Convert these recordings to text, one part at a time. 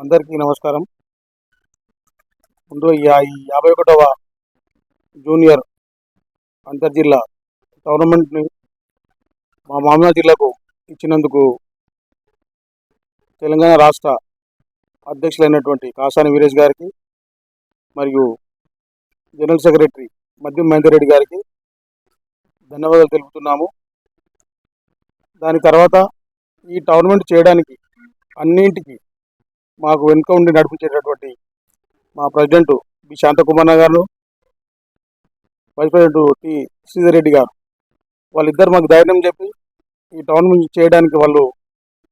అందరికీ నమస్కారం. ముందు ఈ యా- యాభై ఒకటవ జూనియర్ అంతర్జిల్లా టోర్నమెంట్ని మా మామూలు జిల్లాకు ఇచ్చినందుకు తెలంగాణ రాష్ట్ర అధ్యక్షులైనటువంటి కాసాని వీరేష్ గారికి మరియు జనరల్ సెక్రటరీ మద్యం మహేందర్ రెడ్డి గారికి ధన్యవాదాలు తెలుపుతున్నాము. దాని తర్వాత ఈ టోర్నమెంట్ చేయడానికి అన్నింటికి మాకు వెనుక ఉండి నడిపించేటటువంటి మా ప్రెసిడెంట్ బి. శాంతకుమార్ గారు vice president T. Sridhar Reddy గారు. వాళ్ళిద్దరు మాకు ధైర్యం చెప్పి ఈ టోర్నమెంట్ చేయడానికి వాళ్ళు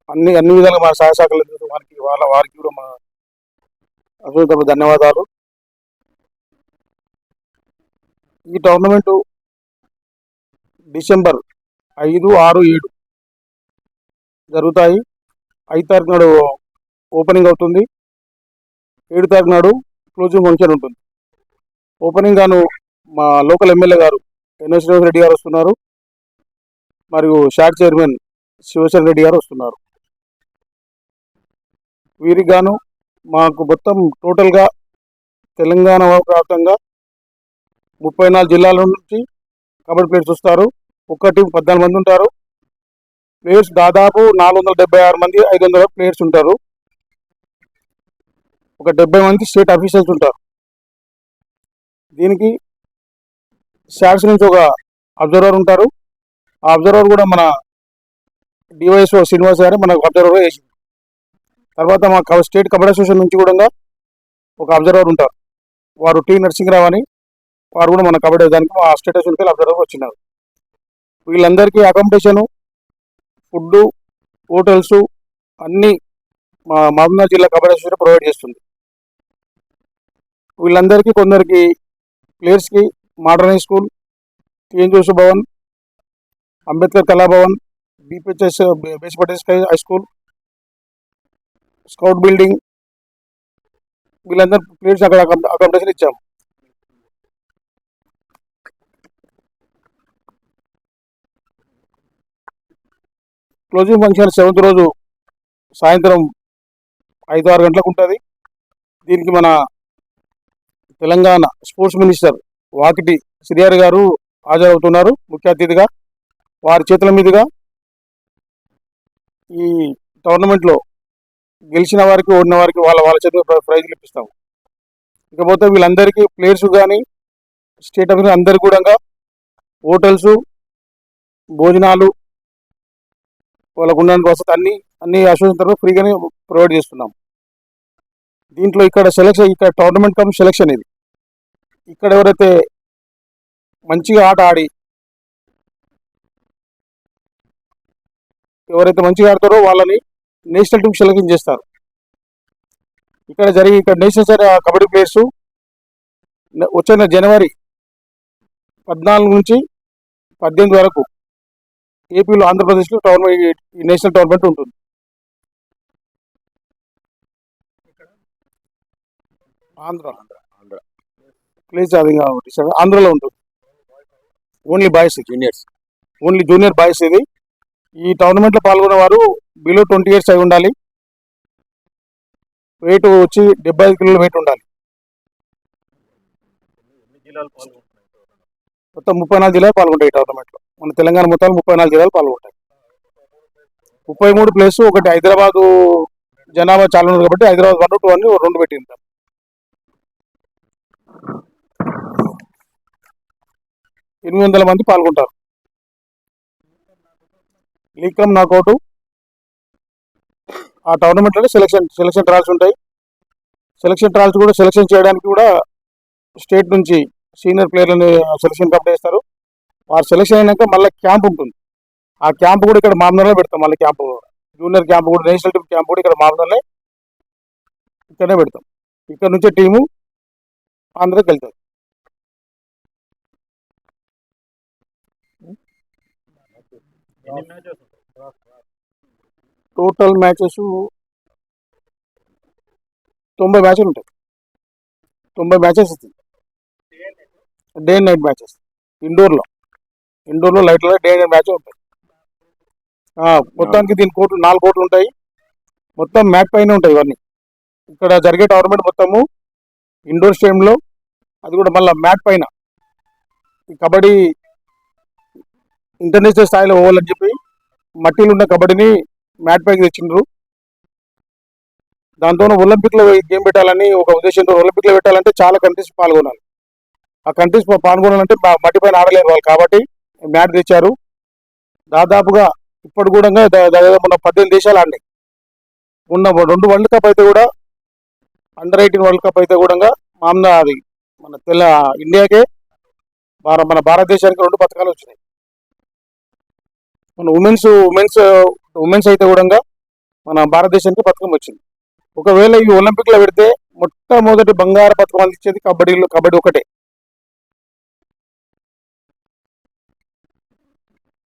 అన్ని అన్ని విధాలుగా మా సహాయ శాఖలు వారికి వాళ్ళ వారికి కూడా మా అసలు ధన్యవాదాలు. ఈ టోర్నమెంటు డిసెంబర్ ఐదు ఆరు ఏడు జరుగుతాయి. ఐదు తారీఖు నాడు ఓపెనింగ్ అవుతుంది. ఏడు తారీఖు నాడు క్లోజింగ్ ఫంక్షన్ ఉంటుంది. ఓపెనింగ్ గాను మా లోకల్ ఎమ్మెల్యే గారు ఎన్ఎస్ శ్రీనివాస్ రెడ్డి గారు వస్తున్నారు. మరియు షాక్ చైర్మన్ శివశరణ్ రెడ్డి గారు వస్తున్నారు. వీరికి గాను మాకు మొత్తం టోటల్గా తెలంగాణ వ్యాప్తంగా ముప్పై నాలుగు జిల్లాల నుంచి కబడ్డీ ప్లేయర్స్ వస్తారు. ఒక్క టీం పద్నాలుగు మంది ఉంటారు. ప్లేయర్స్ దాదాపు నాలుగు వందల ఆరు మంది ఐదు వందల ప్లేయర్స్ ఉంటారు. ఒక డెబ్బై మంది స్టేట్ అఫీషియల్స్ ఉంటారు. దీనికి శాట్స్ నుంచి ఒక అబ్జర్వర్ ఉంటారు. ఆ అబ్జర్వర్ కూడా మన డివైఎస్ఓ శ్రీనివాస్ గారు మనకు అబ్జర్వర్ వేసింది తర్వాత మా స్టేట్ కబడ్డీ అసోసియేషన్ నుంచి కూడా ఒక అబ్జర్వర్ ఉంటారు. వారు టీ నరసింహరావు అని వారు కూడా మన కబడ్డీ దానికి మా స్టేట్ అసోసియేషన్ అబ్జర్వర్ వచ్చినారు. వీళ్ళందరికీ అకామిడేషను ఫుడ్ హోటల్స్ అన్నీ మా మహబూబ్నగర్ జిల్లా కబడ్డీ అసోసియేషన్ ప్రొవైడ్ చేస్తుంది. వీళ్ళందరికీ కొందరికి ప్లేయర్స్కి modern high school T N Josu Bhavan Ambedkar Kalabhavan B P H S బేసిపటేస్ high school scout building వీళ్ళందరూ ప్లేయర్స్ అక్కడ అకామిడేషన్ ఇచ్చాము క్లోజింగ్ ఫంక్షన్ సెవెంత్ రోజు సాయంత్రం ఐదు ఆరు గంటలకు ఉంటుంది. దీనికి మన తెలంగాణ స్పోర్ట్స్ మినిస్టర్ వాకిటి శ్రీహరి గారు హాజరవుతున్నారు. ముఖ్య అతిథిగా వారి చేతుల మీదుగా ఈ టోర్నమెంట్లో గెలిచిన వారికి ఓడిన వారికి వాళ్ళ వాళ్ళ చేతుల ప్రైజ్లు ఇప్పిస్తాము. ఇకపోతే వీళ్ళందరికీ ప్లేయర్స్ కానీ స్టేట్ ఆఫ్ అందరికీ కూడా హోటల్స్ భోజనాలు వాళ్ళకు ఉండడానికి వసతి అన్ని అన్ని అసోసియేషన్ తరఫున ఫ్రీగానే ప్రొవైడ్ చేస్తున్నాం దీంట్లో ఇక్కడ సెలక్షన్ ఇక్కడ టోర్నమెంట్ కమ్ సెలెక్షన్ ఇది. ఇక్కడ ఎవరైతే మంచిగా ఆట ఆడి ఎవరైతే మంచిగా ఆడతారో వాళ్ళని నేషనల్ టీమ్ సెలెక్షన్ చేస్తారు ఇక్కడ జరిగి ఇక్కడ నేషనల్ కబడ్డీ ప్లేయర్స్ వచ్చిన జనవరి పద్నాలుగు నుంచి పద్దెనిమిది వరకు ఏపీలో ఆంధ్రప్రదేశ్లో టోర్నమెంట్ ఈ నేషనల్ టోర్నమెంట్ ఉంటుంది. ఆంధ్ర. ఆంధ్ర. ప్లేస్ అది ఆంధ్రలో ఉంటుంది. Only boys juniors only junior boys ఇది. ఈ టోర్నమెంట్లో పాల్గొనే వారు బిలో ట్వంటీ ఇయర్స్ అయి ఉండాలి. వెయిట్ వచ్చి డెబ్బై ఐదు కిలోల వెయిట్ ఉండాలి. మొత్తం ముప్పై నాలుగు జిల్లాలు పాల్గొంటాయి ఈ టోర్నమెంట్లో మన తెలంగాణ మొత్తం ముప్పై నాలుగు జిల్లాలు పాల్గొంటాయి. ముప్పై మూడు ప్లేస్ ఒకటి హైదరాబాదు జనాభా చాలా ఉంది కాబట్టి హైదరాబాద్ వన్ టూ అని రెండు పెట్టింది. ఎనిమిది వందల మంది పాల్గొంటారు. లీగ్ నాకౌటు ఆ టోర్నమెంట్లోనే సెలక్షన్ సెలక్షన్ ట్రాల్స్ ఉంటాయి. సెలక్షన్ ట్రాల్స్ కూడా సెలక్షన్ చేయడానికి కూడా స్టేట్ నుంచి సీనియర్ ప్లేయర్లని సెలక్షన్ కప్ చేస్తారు. వారు సెలక్షన్ అయినాక మళ్ళీ క్యాంప్ ఉంటుంది. ఆ క్యాంప్ కూడా ఇక్కడ మామూలుగా పెడతాం మళ్ళీ క్యాంప్. జూనియర్ క్యాంప్ కూడా నేషనల్ టీమ్ క్యాంప్ కూడా ఇక్కడ మామూలుగానే ఇక్కడనే పెడతాం. ఇక్కడ నుంచే టీము ఆంధ్రకి వెళ్తారు టోటల్ మ్యాచెస్ తొంభై మ్యాచ్లు ఉంటాయి. తొంభై matches day and night matches ఇండోర్లో ఇండోర్లో లైట్లో డే అండ్ నైట్ మ్యాచ్ ఉంటాయి. మొత్తానికి దీని కోట్లు నాలుగు కోట్లు ఉంటాయి. మొత్తం మ్యాట్ పైన ఉంటాయి ఇవన్నీ. ఇక్కడ జరిగే టోర్నమెంట్ మొత్తము ఇండోర్ స్టేడియంలో అది కూడా మళ్ళీ మ్యాట్ పైన. ఈ కబడ్డీ ఇంటర్నేషనల్ స్థాయిలో పోవాలని చెప్పి మట్టిలో ఉన్న కబడ్డీని మ్యాట్ పైకి తెచ్చిండ్రు. దాంతో ఒలింపిక్లో గేమ్ పెట్టాలని ఒక ఉద్దేశంతో ఒలింపిక్లో పెట్టాలంటే చాలా కంట్రీస్ పాల్గొనాలి. ఆ కంట్రీస్ పాల్గొనాలంటే మా- మట్టి పైన ఆడలేరు వాళ్ళు కాబట్టి మ్యాట్ తెచ్చారు. దాదాపుగా ఇప్పుడు కూడా దా- దాదాపు మన పద్దెనిమిది దేశాలు ఆడినాయి. ఉన్న రెండు వరల్డ్ కప్ అయితే కూడా అండర్ ఎయిటీన్ వరల్డ్ కప్ అయితే కూడా మామూలు అది మన తెల్ల ఇండియాకే భార- మన భారతదేశానికి రెండు పథకాలు వచ్చినాయి. మన ఉమెన్స్ ఉమెన్స్ ఉమెన్స్ అయితే కూడా మన భారతదేశానికి పథకం వచ్చింది. ఒకవేళ ఈ ఒలింపిక్లో పెడితే మొట్టమొదటి బంగారు పథకం అందించేది కబడ్డీలో కబడ్డీ ఒకటే.